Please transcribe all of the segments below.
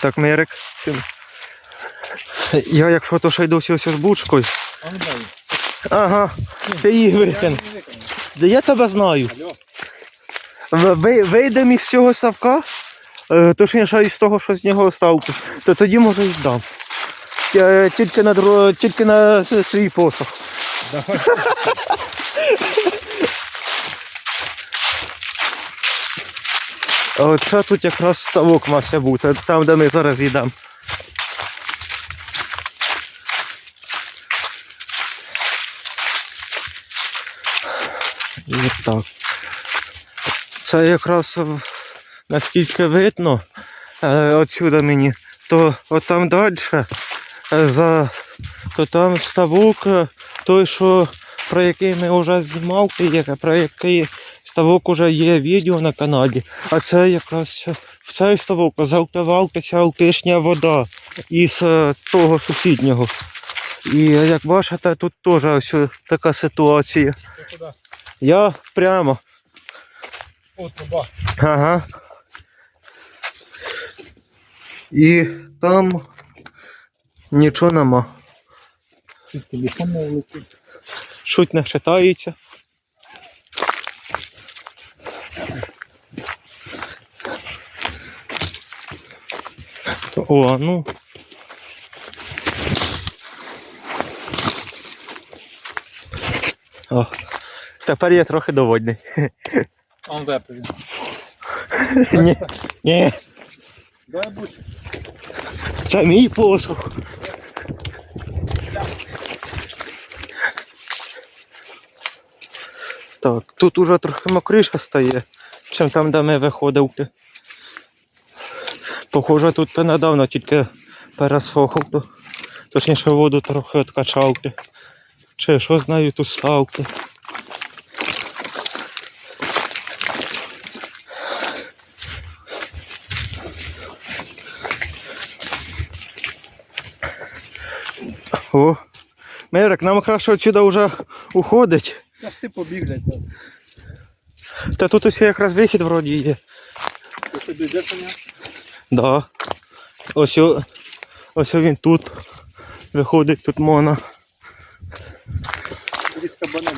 Так, Мирик. син. Я якщо то ще й досі ось з бучкою. Ага, ти викину. Да я тебе знаю. Вийдемо із цього ставка, е, точніше із того, що з нього ставку, то тоді може й дам. Е, Тільки на, тільки на свій посох. Давай. А Оце тут якраз ставок мався бути, там де ми зараз йдемо. І так. Це якраз е, наскільки видно е, отсюди мені, то от там далі, е, за, то там ставок, той, що про який ми вже знімав, про який ставок уже є відео на каналі. А це якраз в цей ставок завпивалася алкишня вода із е, того сусіднього. І як бачите, тут теж ось така ситуація. Ти куди? Я прямо. О, труба. Ага. І там нічого нема. Телефон не влетить. Шуть не читається. О, ну. О, тепер я трохи довольний. А он дай. Ні, ні, Дай будь. це мій посух. Так, тут уже трохи мокріше стає, чим там, де ми виходив. Похоже, тут то недавно тільки пересохав, то, точніше воду трохи відкачав. Чи що з нею тут ставки. О, Мирик, нам краще отсюда вже уходить. Та ж ти побіг, блядь. Та тут ось якраз вихід вроді є. Ти? Да. Ось, ось він тут. Виходить тут мона. Від кабана.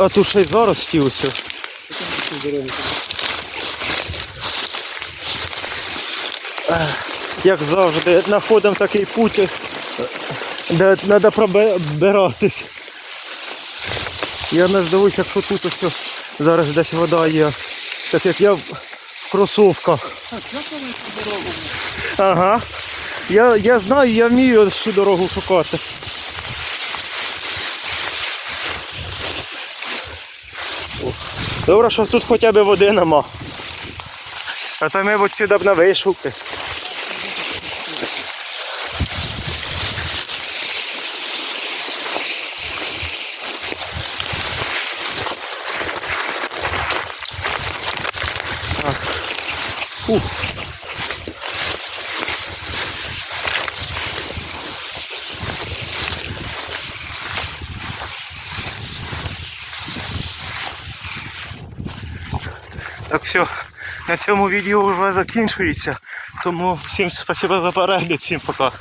А тут ще й зараз там на. Як завжди, знаходимо такий путь, де треба пробиратись. Я не здивуюсь, якщо тут ось зараз десь вода є. Так як я в кросовках. Ага. Я, я знаю, я вмію всю дорогу шукати. Добре, що тут хоча б води нема. А то ми от сюди б не вийшли. Фух. Так все, на цьому відео вже закінчується. Тому всім спасибо за перегляд, всім пока.